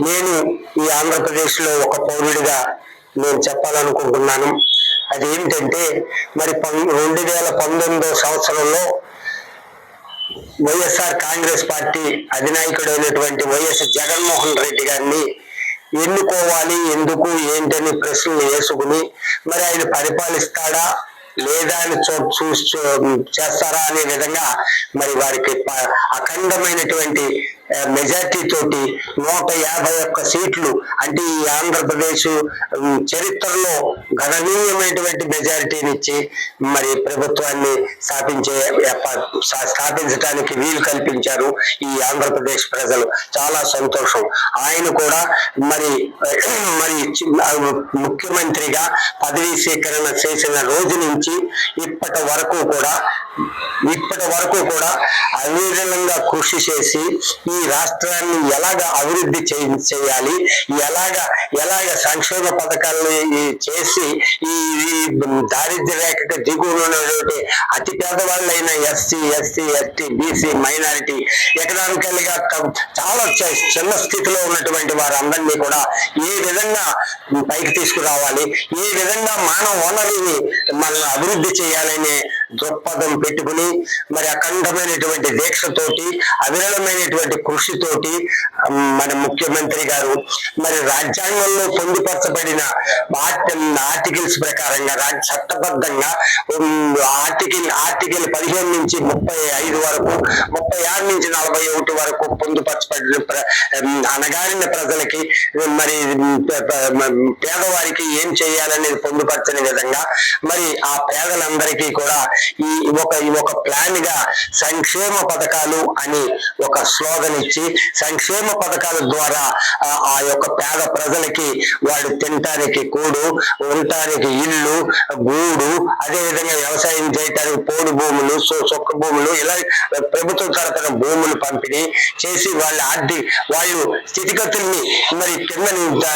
నేను ఈ ఆంధ్రప్రదేశ్లో ఒక పౌరుడిగా నేను చెప్పాలనుకుంటున్నాను. అది ఏంటంటే మరి పం- రెండు వేల పంతొమ్మిదో సంవత్సరంలో వైఎస్ఆర్ కాంగ్రెస్ పార్టీ అధినాయకుడైనటువంటి వైఎస్ జగన్మోహన్ రెడ్డి గారిని ఎన్నుకోవాలి ఎందుకు ఏంటని ప్రశ్నలు వేసుకుని మరి ఆయన పరిపాలిస్తాడా లేదా అని చూ చూసి చూ- చేస్తారా అనే విధంగా మరి వారికి ప- అఖండమైనటువంటి మెజార్టీ తోటి నూట యాభై ఒక్క సీట్లు అంటే ఈ ఆంధ్రప్రదేశ్ చరిత్రలో గణనీయమైనటువంటి మెజారిటీని ఇచ్చి మరి ప్రభుత్వాన్ని స్థాపించే స్థాపించడానికి వీలు కల్పించారు ఈ ఆంధ్రప్రదేశ్ ప్రజలు. చాలా సంతోషం. ఆయన కూడా మరి మరి ముఖ్యమంత్రిగా పదవీ స్వీకరణ చేసిన రోజు నుంచి ఇప్పటి వరకు కూడా ఇప్పటి వరకు కూడా అవిరళంగా కృషి చేసి ఈ ఈ రాష్ట్రాన్ని ఎలాగ అభివృద్ధి చేయ- చేయాలి? ఎలాగ ఎలాగ సంక్షేమ పథకాలను ఈ చేసి ఈ దారిద్ర్య రేఖకు దిగువన ఉన్నటువంటి అతి పేదవాళ్ళైన SC SC ST BC minority ఎకనామికల్గా చాలా చిన్న స్థితిలో ఉన్నటువంటి వారందరినీ కూడా ఏ విధంగా పైకి తీసుకురావాలి? ఏ విధంగా మానవ వనరుని మనల్ని అభివృద్ధి చేయాలనే దృక్పథం పెట్టుకుని మరి అఖండమైనటువంటి దీక్షతోటి అవిరళమైనటువంటి కృషితోటి మన ముఖ్యమంత్రి గారు మరి రాజ్యాంగంలో పొందుపరచబడిన ఆర్టికల్స్ ప్రకారంగా చట్టబద్ధంగా ఆర్టికల్ ఆర్టికల్ పదిహేను నుంచి ముప్పై ఐదు వరకు ముప్పై ఆరు నుంచి నలభై ఒకటి వరకు పొందుపరచబడిన ప్ర- ప్రజలకి మరి పేదవారికి ఏం చేయాలనేది పొందుపరచని విధంగా మరి ఆ పేదలందరికీ కూడా ఈ ఒక ఈ ఒక ప్లాన్గా సంక్షేమ పథకాలు అని ఒక స్లోగన్ ఇచ్చి సంక్షేమ పథకాల ద్వారా ఆ, యొక్క పేద ప్రజలకి వాడు తినటానికి కూడు ఉండటానికి ఇల్లు గూడు అదే విధంగా వ్యవసాయం చేయటానికి పోడు భూములు సొక్క భూములు ఇలా ప్రభుత్వం తరపున భూములు పంపిణీ చేసి వాళ్ళ ఆర్థిక వాళ్ళు స్థితిగతుల్ని మరి కింద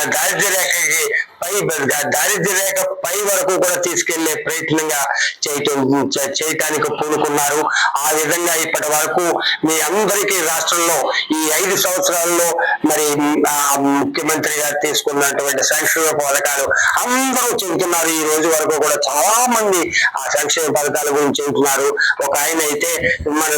దారిద్ర్య రేఖకి పై దా- దారిద్ర్య రేఖ పై వరకు కూడా తీసుకెళ్ళే ప్రయత్నంగా చేయటం చేయటానికి పూనుకున్నారు. ఆ విధంగా ఇప్పటి వరకు మీ అందరికీ రాష్ట్రంలో ఈ ఐదు సంవత్సరాల్లో మరి ఆ ముఖ్యమంత్రి గారు తీసుకున్నటువంటి సంక్షేమ పథకాలు అందరూ చెబుతున్నారు. ఈ రోజు వరకు కూడా చాలా మంది ఆ సంక్షేమ పథకాల గురించి చెబుతున్నారు. ఒక ఆయన అయితే మన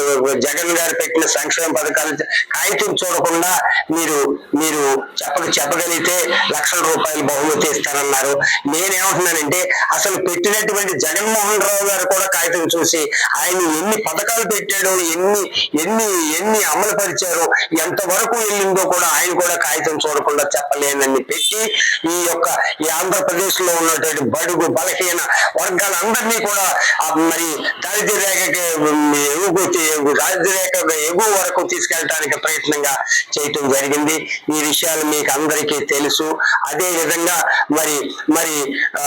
జగన్ గారు పెట్టిన సంక్షేమ పథకాలు కాగితం చూడకుండా మీరు మీరు చెప్పక చెప్పగలిగితే లక్షల రూపాయలు బహుమతి ఇస్తారన్నారు నేనేమంటున్నానంటే అసలు పెట్టినటువంటి జగన్మోహన్ రావు గారు కూడా కాగితం చూసి ఆయన ఎన్ని పథకాలు పెట్టాడో ఎన్ని ఎన్ని ఎన్ని అమలు పరిచారు ఎంత వరకు వెళ్ళిందో కూడా ఆయన కూడా కాగితం చూడకుండా చెప్పలేనని పెట్టి ఈ యొక్క ఈ ఆంధ్రప్రదేశ్లో ఉన్నటువంటి బడుగు బలహీన వర్గాలందరినీ కూడా మరి దారిద్ర్య రేఖకి ఎగువ దారిద్ర్య రేఖ ఎగువ వరకు తీసుకెళ్ళడానికి ప్రయత్నంగా చేయటం జరిగింది. ఈ విషయాలు మీకు అందరికీ తెలుసు. అదే విధంగా మరి మరి ఆ,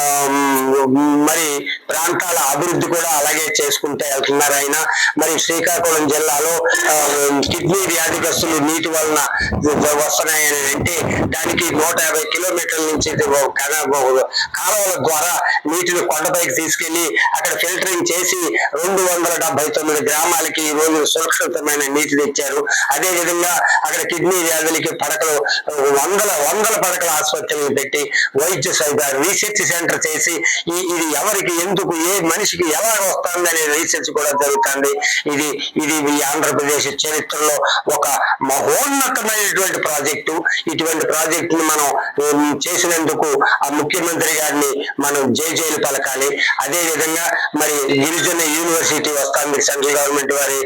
మరి ప్రాంతాల అభివృద్ధి కూడా అలాగే చేసుకుంటూ వెళ్తున్నారు ఆయన. మరి శ్రీకాకుళం జిల్లాలో కిడ్నీ కిడ్నీ వ్యాధిగ్రస్తులు నీటి వలన వస్తున్నాయని అంటే దానికి నూట యాభై కిలోమీటర్ల నుంచి కాలువల ద్వారా నీటిని కొండపైకి తీసుకెళ్ళి అక్కడ ఫిల్టరింగ్ చేసి రెండు వందల డెబ్బై తొమ్మిది గ్రామాలకి ఈ రోజు సురక్షితమైన నీటిని ఇచ్చారు అదే విధంగా అక్కడ కిడ్నీ వ్యాధులకి పడకలు వందల వందల పడకల ఆసుపత్రులు పెట్టి వైద్య సౌకర్యం రీసెర్చ్ సెంటర్ చేసి ఈ ఇది ఎవరికి ఎందుకు ఏ మనిషికి ఎలా వస్తుంది అనే రీసెర్చ్ కూడా జరుగుతుంది. ఇది ఇది ఆంధ్రప్రదేశ్ చరిత్రలో ఒక మహోన్నతమైనటువంటి ప్రాజెక్టు. ఇటువంటి ప్రాజెక్టును మనం చేసినందుకు ఆ ముఖ్యమంత్రి గారిని మనం జైలు పలకాలి. అదే విధంగా మరి గిరిజన యూనివర్సిటీ వస్తుంది సెంట్రల్ గవర్నమెంట్ వారి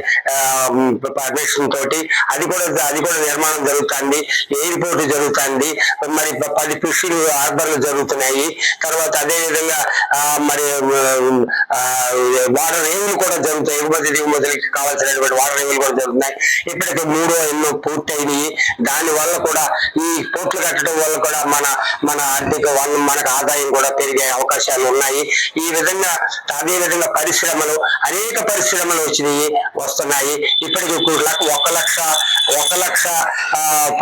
పర్మిషన్ తోటి. అది కూడా అది కూడా నిర్మాణం జరుగుతుంది. ఎయిర్పోర్ట్ జరుగుతుంది. మరి పది ఫిషింగ్ హార్బర్లు జరుగుతున్నాయి. తర్వాత అదే విధంగా ఆ, మరి వాటర్ రేవులు కూడా జరుగుతాయి. ఎగుమతి దిగుమతులకి కావాల్సినటువంటి వాటర్ రేవులు కూడా జరుగుతున్నాయి. ఇప్పటికి మూడు ఎన్నో పూర్తయినాయి. దాని వల్ల కూడా ఈ పోర్ట్లు కట్టడం వల్ల కూడా మన మన ఆర్థిక వన- మనకు ఆదాయం కూడా పెరిగే అవకాశాలు ఉన్నాయి. ఈ విధంగా అదే విధంగా పరిశ్రమలు అనేక పరిశ్రమలు వచ్చినాయి వస్తున్నాయి. ఇప్పటికి ఒక లక్ష- ఒక లక్ష ఒక లక్ష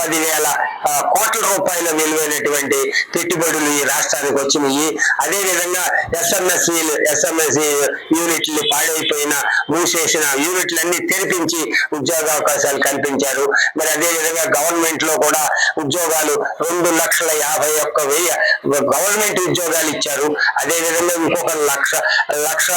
పదివేల కోట్ల రూపాయల విలువైనటువంటి పెట్టుబడులు ఈ రాష్ట్రానికి వచ్చినాయి. అదే విధంగా ఎస్ఎంఎస్సి ఎస్ఎంఎస్సి యూనిట్లు పాడైపోయిన మూసేసిన యూనిట్లన్నీ తెరిపించి ఉద్యోగ అవకాశాలు కల్పించారు. మరి అదే విధంగా గవర్నమెంట్లో కూడా ఉద్యోగాలు రెండు లక్షల యాభై ఒక్క వెయ్యి గవర్నమెంట్ ఉద్యోగాలు ఇచ్చారు. అదే విధంగా ఇంకొక లక్ష లక్ష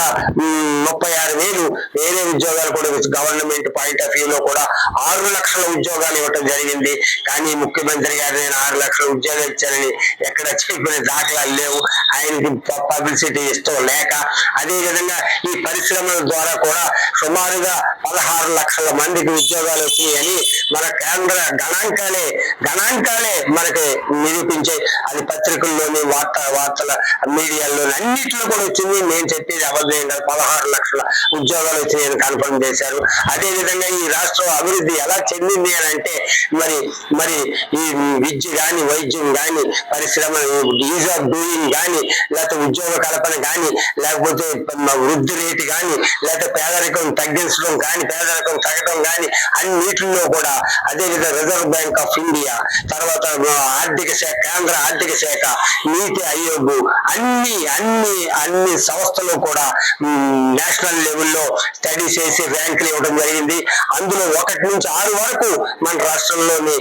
ముప్పై ఆరు వేలు వేరే ఉద్యోగాలు కూడా గవర్నమెంట్ పాయింట్ ఆఫ్ వ్యూ లో కూడా ఆరు లక్షల ఉద్యోగాలు ఇవ్వటం జరిగింది. కానీ ముఖ్యమంత్రి గారు నేను ఆరు లక్షల ఉద్యోగాలు ఇచ్చానని ఎక్కడ చెప్పిన దాఖలాలు లేవు. ఆయనకి పబ్లిసిటీ ఇష్టం లేక అదే విధంగా ఈ పరిశ్రమల ద్వారా కూడా సుమారుగా పదహారు లక్షల మందికి ఉద్యోగాలు వచ్చినాయని మన కేంద్ర గణాంకాలే గణాంకాలే మనకి నిరూపించే అది పత్రికల్లోని వార్త వార్తల మీడియాల్లోని అన్నింటిలో కూడా వచ్చింది. నేను చెప్పేది అబద్ధం పదహారు లక్షల ఉద్యోగాలు వచ్చినాయని కన్ఫర్మ్ చేశారు అదే విధంగా ఈ రాష్ట్రం అభివృద్ధి ఎలా చెందింది అని అంటే మరి మరి ఈ విద్య గాని వైద్యం కానీ పరిశ్రమ ఈజ్ ఆఫ్ డూయింగ్ కానీ లేకపోతే ఉద్యోగ కల్పన కానీ లేకపోతే వృద్ధి రేటు కానీ లేకపోతే పేదరికం తగ్గించడం కానీ పేదరికం తగ్గడం కానీ అన్నిటిలో కూడా. అదేవిధంగా రిజర్వ్ బ్యాంక్ ఆఫ్ ఇండియా తర్వాత ఆర్థిక శాఖ కేంద్ర ఆర్థిక శాఖ నీతి ఆయోగ్ అన్ని అన్ని అన్ని సంస్థలు కూడా నేషనల్ లెవెల్లో స్టడీ చేసి ర్యాంకులు ఇవ్వడం జరిగింది. అందులో ఒకటి నుంచి ఆరు వరకు మన రాష్ట్రంలోని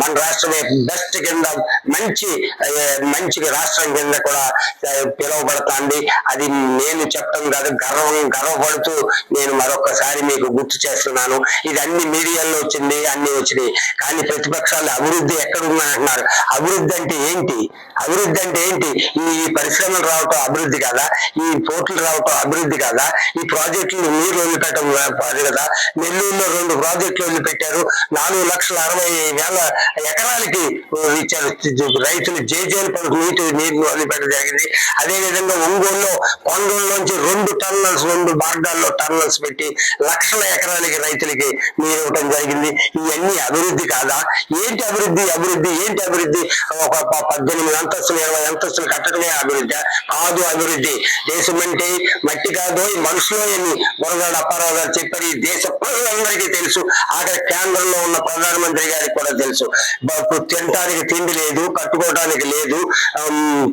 మన రాష్ట్రమే బెస్ట్ కింద మంచి మంచి రాష్ట్రం కింద కూడా పిలువబడతాంది. అది నేను చెప్పడం కాదు గర్వం గర్వపడుతూ నేను మరొకసారి మీకు గుర్తు చేస్తున్నాను. ఇది అన్ని మీడియా మీడియాలో వచ్చింది అన్ని వచ్చినాయి. కానీ ప్రతిపక్షాలు అభివృద్ధి ఎక్కడ ఉందంటున్నారు అభివృద్ధి అంటే ఏంటి? అభివృద్ధి అంటే ఏంటి? ఈ పరిశ్రమలు రావటం అభివృద్ధి కాదా? ఈ పోర్టులు రావటం అభివృద్ధి కాదా? ఈ ప్రాజెక్టులు నీరు వదిలిపెట్టడం కాదు కదా? నెల్లూరులో రెండు ప్రాజెక్టులు వదిలిపెట్టారు. నాలుగు లక్షల అరవై వేల ఎకరాలకి ఇచ్చారు. రైతులు జేజేలు పలుకు నీటి నీరు వదిలిపెట్టడం జరిగింది. అదే విధంగా ఒంగోలులో కొండలోంచి రెండు టర్నల్స్ రెండు మార్గాల్లో టర్నల్స్ పెట్టి లక్షల ఎకరాలకి రైతులకి నీరు ఇవ్వటం జరిగింది. ఇవన్నీ అభివృద్ధి కాదా? ఏంటి అభివృద్ధి? అభివృద్ధి ఏంటి అభివృద్ధి? ఒక ప- పద్దెనిమిది అంతస్తులు ఇరవై అంతస్తులు కట్టడమే అభివృద్ధి. కాదు అభివృద్ధి. దేశం అంటే మట్టి కాదు మనుషులు అని మురగాడు అప్పారావు గారు చెప్పారు. ఈ దేశ ప్రజలందరికీ తెలుసు. ఆఖరి కేంద్రంలో ఉన్న ప్రధానమంత్రి గారికి కూడా తెలుసు. తినటానికి తినడానికి తిండి లేదు కట్టుకోవడానికి లేదు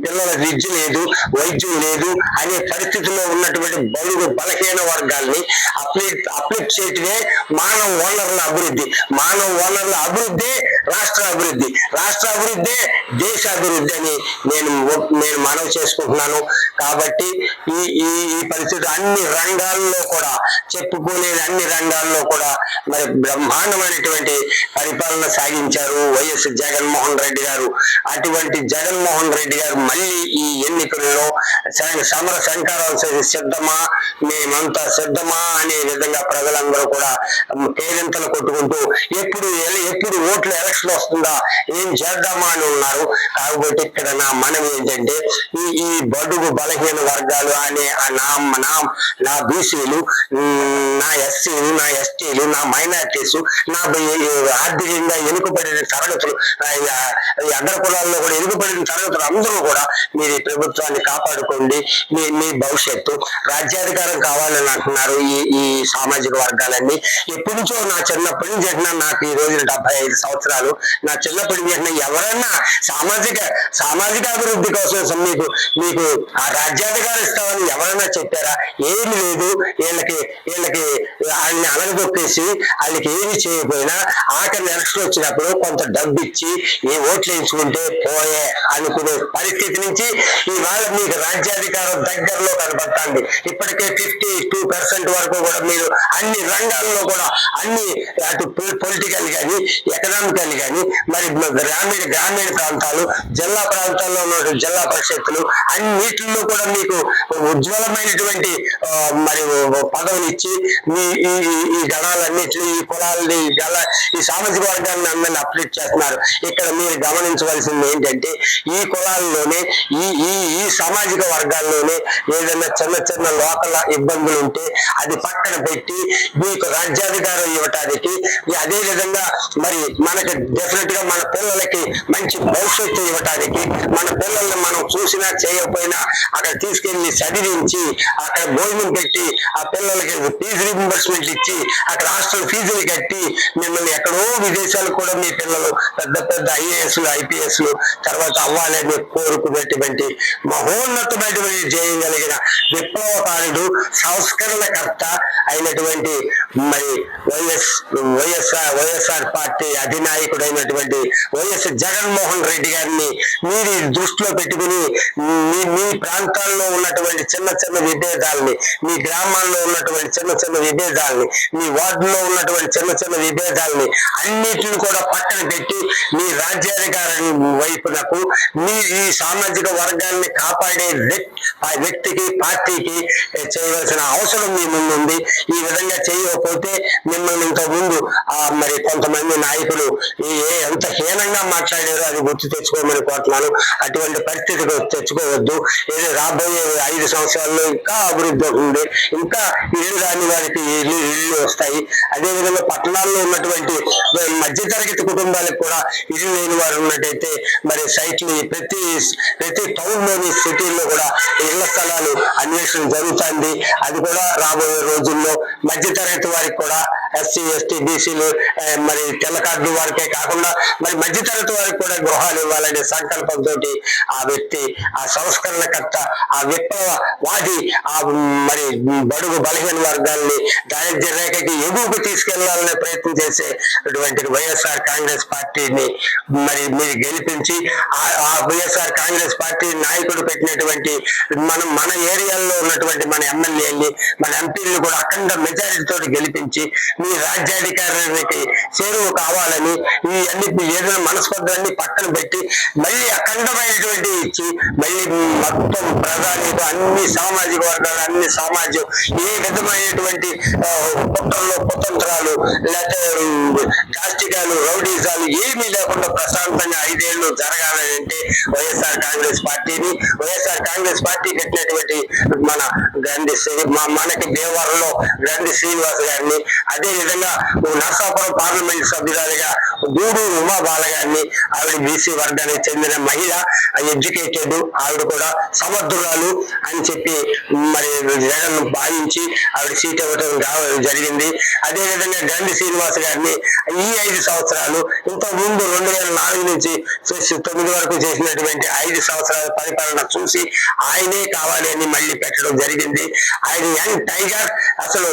పిల్లల విద్య లేదు వైద్యం లేదు అనే పరిస్థితిలో ఉన్నటువంటి బలుగు బలహీన వర్గాల్ని అప్లిట్ అప్లిట్ చేయటమే మానవ వనరుల అభివృద్ధి. మానవ వనరుల అభివృద్ధి రాష్ట్ర అభివృద్ధి రాష్ట్ర అభివృద్ధి దేశ అభివృద్ధి అని నేను నేను మనవి చేసుకుంటున్నాను. కాబట్టి ఈ ఈ ఈ పరిస్థితి అన్ని రంగాల్లో కూడా చెప్పుకునేది అన్ని రంగాల్లో కూడా మరి బ్రహ్మాండమైనటువంటి పరిపాలన సాగించారు వైఎస్ జగన్మోహన్ రెడ్డి గారు. అటువంటి జగన్మోహన్ రెడ్డి గారు మళ్ళీ ఈ ఎన్నికల్లో సమర సంకారాలు చేసి సిద్ధమా మేమంతా సిద్ధమా అనే విధంగా ప్రజలందరూ కూడా కేరింతలు కొట్టుకుంటూ ఎప్పుడు ఎప్పుడు ఓట్లు ఎలక్షన్ వస్తుందా ఏం చేద్దామా అని ఉన్నారు. కాబట్టి ఇక్కడ నా మనం ఏంటంటే ఈ ఈ బడుగు బలహీన వర్గాలు అనే ఆ నా నా నా బీసీలు నా ఎస్సీలు నా ఎస్టీలు నా మైనార్టీస్ నా ఆర్థికంగా వెనుకబడిన తరగతులు ఆ, ఈ అగ్ర కులాల్లో కూడా వెనుకబడిన తరగతులు అందరూ కూడా మీరు ఈ ప్రభుత్వాన్ని కాపాడుకోండి. మీ మీ భవిష్యత్తు రాజ్యాధికారం కావాలని అంటున్నారు ఈ ఈ సామాజిక వర్గాలన్నీ. ఎప్పటి నుంచో నా చిన్నప్పటి నుంచి నాకు ఈ రోజున డెబ్బై ఐదు సంవత్సరాలు నా చిన్నప్పటి చేసిన ఎవరన్నా సామాజిక సామాజిక అభివృద్ధి కోసం మీకు మీకు ఆ రాజ్యాధికారం ఇస్తామని ఎవరైనా చెప్పారా? ఏమి లేదు. వీళ్ళకి వీళ్ళకి వాళ్ళని అనగదొక్కేసి వాళ్ళకి ఏమి చేయకపోయినా ఆఖరి ఎలక్షన్ వచ్చినప్పుడు కొంత డబ్బు ఇచ్చి ఏ ఓట్లు వేయించుకుంటే పోయే అనుకునే పరిస్థితి నుంచి ఇవాళ మీకు రాజ్యాధికారం దగ్గరలో కనబడతాండి ఇప్పటికే ఫిఫ్టీ టూ పర్సెంట్ వరకు కూడా మీరు అన్ని రంగాల్లో కూడా అన్ని అటు పొలిటికల్ కానీ ఎకనామికల్ కానీ మరి గ్రామీణ గ్రామీణ ప్రాంతాలు జిల్లా ప్రాంతాల్లో ఉన్న జిల్లా పరిషత్తులు అన్నిటిలో కూడా మీకు ఉజ్వలమైనటువంటి మరి పదవులు ఇచ్చి మీ ఈ ఈ- ఈ గణాలన్నింటినీ ఈ కులాలని గల ఈ సామాజిక వర్గాన్ని అందరినీ అప్డేట్ చేస్తున్నారు. ఇక్కడ మీరు గమనించవలసింది ఏంటంటే ఈ కులాల్లోనే ఈ ఈ ఈ సామాజిక వర్గాల్లోనే ఏదైనా చిన్న చిన్న లోకల ఇబ్బందులు ఉంటే అది పక్కన పెట్టి మీకు రాజ్యాధికారం ఇవ్వటానికి అదే విధంగా మరి మనకి డెఫినెట్గా మన పిల్లలకి మంచి భవిష్యత్తు ఇవ్వటానికి మన పిల్లల్ని మనం చూసినా చేయకపోయినా అక్కడ తీసుకెళ్ళి చదివించి అక్కడ భోజనం పెట్టి ఆ పిల్లలకి ఫీజు రీంబర్స్మెంట్ ఇచ్చి అక్కడ హాస్టల్ ఫీజులు కట్టి మిమ్మల్ని ఎక్కడో విదేశాలు కూడా మీ పిల్లలు పెద్ద పెద్ద ఐఏఎస్లు ఐపీఎస్లు తర్వాత అవ్వాలని కోరుకునేటువంటి మహోన్నతమైనటువంటి చేయగలిగిన విప్లవకారుడు సంస్కరణకర్త అయినటువంటి మరి వైఎస్ వైఎస్ఆర్ వైఎస్ఆర్ పార్టీ నాయకుడైనటువంటి వైఎస్ జగన్మోహన్ రెడ్డి గారిని మీరు దృష్టిలో పెట్టుకుని మీ ప్రాంతాల్లో ఉన్నటువంటి చిన్న చిన్న విభేదాలని మీ గ్రామాల్లో ఉన్నటువంటి చిన్న చిన్న విభేదాలని మీ వార్డులో ఉన్నటువంటి చిన్న చిన్న విభేదాలని అన్నిటిని కూడా పక్కన పెట్టి మీ రాజ్యాధికారి వైపునకు మీ ఈ సామాజిక వర్గాన్ని కాపాడే ఆ వ్యక్తికి పార్టీకి చేయవలసిన అవసరం మీ ముందు ఉంది ఈ విధంగా చేయకపోతే మిమ్మల్ని ఇంత ముందు మరి కొంతమంది నాయకులు ఏ ఎంత హీనంగా మాట్లాడారో అది గుర్తు తెచ్చుకోమని కోరుతున్నాను. అటువంటి పరిస్థితి తెచ్చుకోవద్దు. ఇది రాబోయే ఐదు సంవత్సరాల్లో ఇంకా అభివృద్ధి అవుతుంది. ఇంకా ఇల్లు రాని వారికి ఇల్లు ఇల్లు వస్తాయి. అదేవిధంగా పట్టణాల్లో ఉన్నటువంటి మధ్యతరగతి కుటుంబాలకు కూడా ఇల్లు లేని వారు ఉన్నట్టయితే మరి సైట్లు ప్రతి ప్రతి టౌన్లోని సిటీల్లో కూడా ఇళ్ళ స్థలాలు అన్వేషణ జరుగుతుంది. అది కూడా రాబోయే రోజుల్లో మధ్యతరగతి వారికి కూడా ఎస్సీ ఎస్టీ బీసీలు మరి తెల్ల కార్డు వారికే కాకుండా మరి మధ్యతరగతి వారికి కూడా గృహాలు ఇవ్వాలనే సంకల్పంతో ఆ వ్యక్తి ఆ సంస్కరణకర్త ఆ విప్లవవాది ఆ మరి బడుగు బలహీన వర్గాల్ని దారిద్ర్య రేఖకి ఎగువకు తీసుకెళ్ళాలనే ప్రయత్నం చేసే అటువంటి వైఎస్ఆర్ కాంగ్రెస్ పార్టీని మరి మీరు గెలిపించి ఆ- ఆ వైఎస్ఆర్ కాంగ్రెస్ పార్టీ నాయకుడు పెట్టినటువంటి మనం మన ఏరియాల్లో ఉన్నటువంటి మన ఎమ్మెల్యేని మన ఎంపీలను కూడా అఖండ మెజారిటీతో గెలిపించి మీ రాజ్యాధికారానికి చేరువ కావాలని ఈ అన్ని ఏదైనా మనస్పర్ధలన్నీ పక్కన పెట్టి మళ్ళీ అఖండమైనటువంటి ఇచ్చి మళ్ళీ మొత్తం ప్రధానిక అన్ని సామాజిక వర్గాలు అన్ని సమాజం ఏ విధమైనటువంటి కుట్రలు కుతంత్రాలు లేకపోతే దాష్టికాలు రౌడీజాలు ఏమీ లేకుండా ప్రశాంతంగా ఐదేళ్ళు జరగాలని అంటే వైఎస్ఆర్ కాంగ్రెస్ పార్టీని వైఎస్ఆర్ కాంగ్రెస్ పార్టీ కట్టినటువంటి మన గాంధీ శ్రీ- మనకి దేవరంలో గాంధీ శ్రీనివాస్ గారిని అదే విధంగా నరసాపురం పార్లమెంట్ సభ్యురాలుగా గూడూరు ఉమా బాల ఆవిడ బీసీ వర్గానికి చెందిన మహిళ ఎడ్యుకేటెడ్ ఆవిడ కూడా సమర్థురాలు అని చెప్పి మరి జగన్ భావించి ఆవిడ సీట్ ఇవ్వడం జరిగింది. అదే విధంగా గాంధీ శ్రీనివాస్ గారిని ఈ ఐదు సంవత్సరాలు ఇంతకు ముందు రెండు వేల నాలుగు నుంచి తొమ్మిది వరకు చేసినటువంటి ఐదు సంవత్సరాల పరిపాలన చూసి ఆయనే కావాలి అని మళ్ళీ పెట్టడం జరిగింది. ఆయన యంగ్ టైగర్ అసలు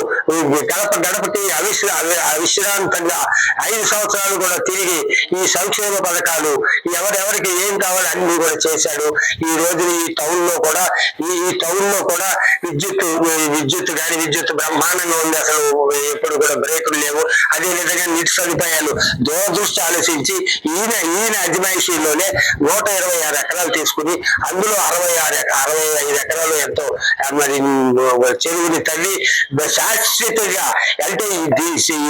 గడప గడపకి అవిశ్రా అవిశ్రాంతంగా ఐదు సంవత్సరాలు కూడా తిరిగి ఈ సంక్షేమ పథకాలు ఎవరెవరికి ఏం కావాలి అన్ని కూడా చేశాడు. ఈ రోజు ఈ టౌన్లో కూడా ఈ ఈ టౌన్లో కూడా విద్యుత్ విద్యుత్ గాని విద్యుత్ బ్రహ్మాండంగా ఉంది. అసలు ఎప్పుడు కూడా బ్రేకులు లేవు. అదే విధంగా నీటి సదుపాయాలు దూరదృష్టి ఆలోచించి ఈయన ఈయన అజమాయిషీలోనే నూట ఇరవై ఆరు ఎకరాలు తీసుకుని అందులో అరవై ఆరు అరవై ఐదు ఎకరాలు ఎంతో మరి చెరువుని తల్లి శాశ్వతంగా అంటే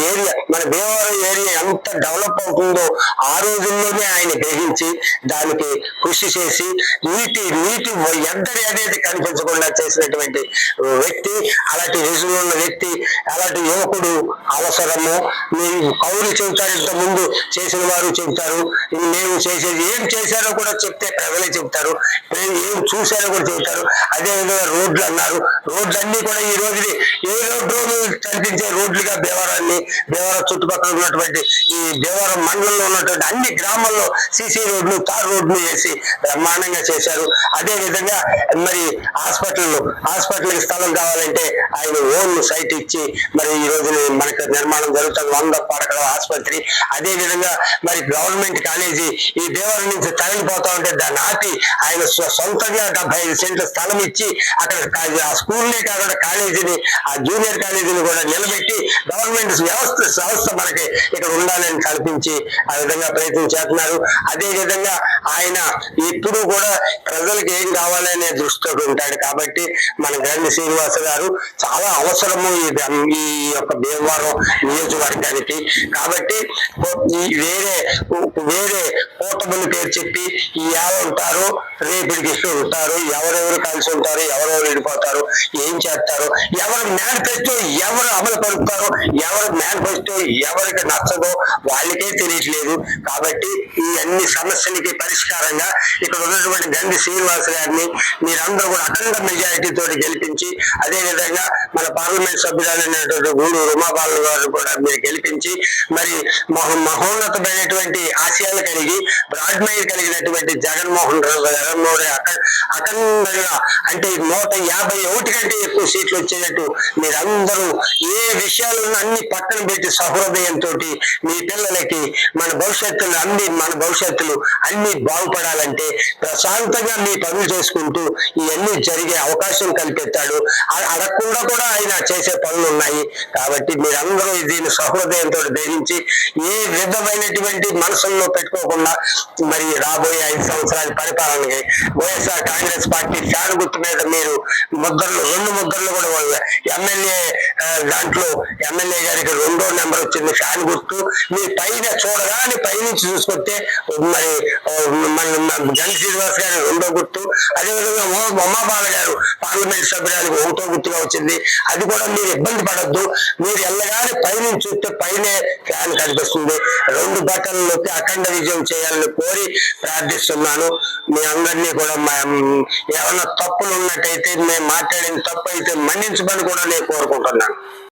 ఏరియా మన భీమవరం ఏరియా ఎంత డెవలప్ అవుతుందో ఆ రోజుల్లోనే ఆయన గ్రహించి దానికి కృషి చేసి నీటి నీటి ఎద్దడి అనేది కనిపించకుండా చేసినటువంటి వ్యక్తి అలాంటి రుజువు ఉన్న వ్యక్తి అలాంటి యువకుడు అవసరము. మీరు కౌలు చెబుతారు ఇంత ముందు చేసిన వారు చెబుతారు. మేము చేసేది ఏం చేశారో కూడా చెప్తే ప్రజలే చెబుతారు. ఏం చూశారో కూడా చెబుతారు. అదే విధంగా రోడ్లు అన్నారు. రోడ్లన్నీ కూడా ఈ రోజుని ఏ రోడ్డు కనిపించే రోడ్లుగా దేవరాన్ని దేవర చుట్టుపక్కల ఉన్నటువంటి ఈ దేవరం మండలంలో ఉన్నటువంటి అన్ని గ్రామాల్లో సీసీ రోడ్లు తార్ రోడ్లు వేసి బ్రహ్మాండంగా చేశారు. అదే విధంగా మరి హాస్పిటల్ హాస్పిటల్కి స్థలం కావాలంటే ఆయన ఓన్ సైట్ ఇచ్చి మరి ఈ రోజు మనకి నిర్మాణం జరుగుతుంది. వంద పడకల ఆసుపత్రి. అదే విధంగా మరి గవర్నమెంట్ కాలేజీ ఈ దేవరం నుంచి తరలిపోతా ఉంటే దాన్ని ఆపి ఆయన సొంతంగా డెబ్బై ఐదు సెంట్ల స్థలం ఇచ్చి అక్కడ ఆ స్కూల్నే కాకుండా కాలేజీని ఆ జూనియర్ కాలేజీని కూడా నిలబెట్టి గవర్నమెంట్ వ్యవస్థ సంస్థ మనకి ఇక్కడ ఉండాలని కల్పించి ఆ విధంగా ప్రయత్నం చేస్తున్నారు. అదే విధంగా ఆయన ఎప్పుడు కూడా ప్రజలకు ఏం కావాలనే దృష్టితో ఉంటాడు కాబట్టి మన గండి శ్రీనివాస గారు చాలా అవసరము ఈ ఈ యొక్క భీమవరం నియోజకవర్గానికి. కాబట్టి వేరే వేరే కూటమిని పేరు చెప్పి ఈ ఎవరు ఉంటారు రేపటికి ఉంటారు ఎవరెవరు కలిసి ఉంటారు ఎవరెవరు విడిపోతారు ఏం చేస్తారు ఎవరు మేనిఫెస్టో ఎవరు అమలు పరుపుతారు ఎవరు మేనిఫెస్టో ఎవరికి నచ్చదో వాళ్ళకే తెలియట్లేదు. కాబట్టి ఈ అన్ని సమస్యలకి పరిష్కారంగా ఇక్కడ ఉన్నటువంటి గండి శ్రీనివాస్ గారిని మీరందరూ కూడా అఖండ మెజారిటీ తోటి గెలిపించి అదే విధంగా మన పార్లమెంట్ సభ్యురాలైనటువంటి గూడు ఉమాబాలు గారు కూడా మీరు గెలిపించి మరి మహోన్నతమైనటువంటి ఆశయాలు కలిగి బ్రాడ్ మైండ్ కలిగినటువంటి జగన్మోహన్ రావు జగన్మోహన్ రెడ్డి అఖండంగా అంటే నూట యాభై ఒకటి కంటే ఎక్కువ సీట్లు వచ్చేటట్టు మీరందరూ ఏ విషయాలు అన్ని పక్కన పెట్టి ధైర్యంతో మీ పిల్లలకి మన భవిష్యత్తులు అన్ని మన భవిష్యత్తులు అన్ని బాగుపడాలంటే ప్రశాంతంగా మీ పనులు చేసుకుంటూ ఇవన్నీ జరిగే అవకాశం కల్పిస్తాడు. అడగకుండా కూడా ఆయన చేసే పనులు ఉన్నాయి. కాబట్టి మీరందరూ దీన్ని సహృదయంతో ధరించి ఏ విధమైనటువంటి మనసుల్లో పెట్టుకోకుండా మరి రాబోయే ఐదు సంవత్సరాల పరిపాలనకి వైఎస్ఆర్ కాంగ్రెస్ పార్టీ ఫ్యాన్ గుర్తు మీద మీరు ముద్రలు రెండు ముద్రలు కూడా ఎమ్మెల్యే దాంట్లో ఎమ్మెల్యే గారికి రెండో నెంబర్ వచ్చింది. ఫ్యాన్ గుర్తు. మీ పైన చూడగానే పైనుంచి చూసుకొస్తే మరి మన మన శ్రీనివాస్ గారి రెండో గుర్తు. అదేవిధంగా ఉమాబాల గారు పార్లమెంట్ సభ్యురానికి ఒకటో గుర్తుగా వచ్చింది. అది కూడా మీరు ఇబ్బంది పడద్దు. మీరు వెళ్ళగానే పైనుంచి చూస్తే పైనే ఫ్యాన్ కనిపిస్తుంది. రెండు బట్టలు నొక్కి అఖండ విజయం చేయాలని కోరి ప్రార్థిస్తున్నాను. మీ అందరినీ కూడా మా- ఏమైనా తప్పులు ఉన్నట్టయితే మేము మాట్లాడిన తప్పు అయితే మన్నించమని కూడా నేను కోరుకుంటున్నాను.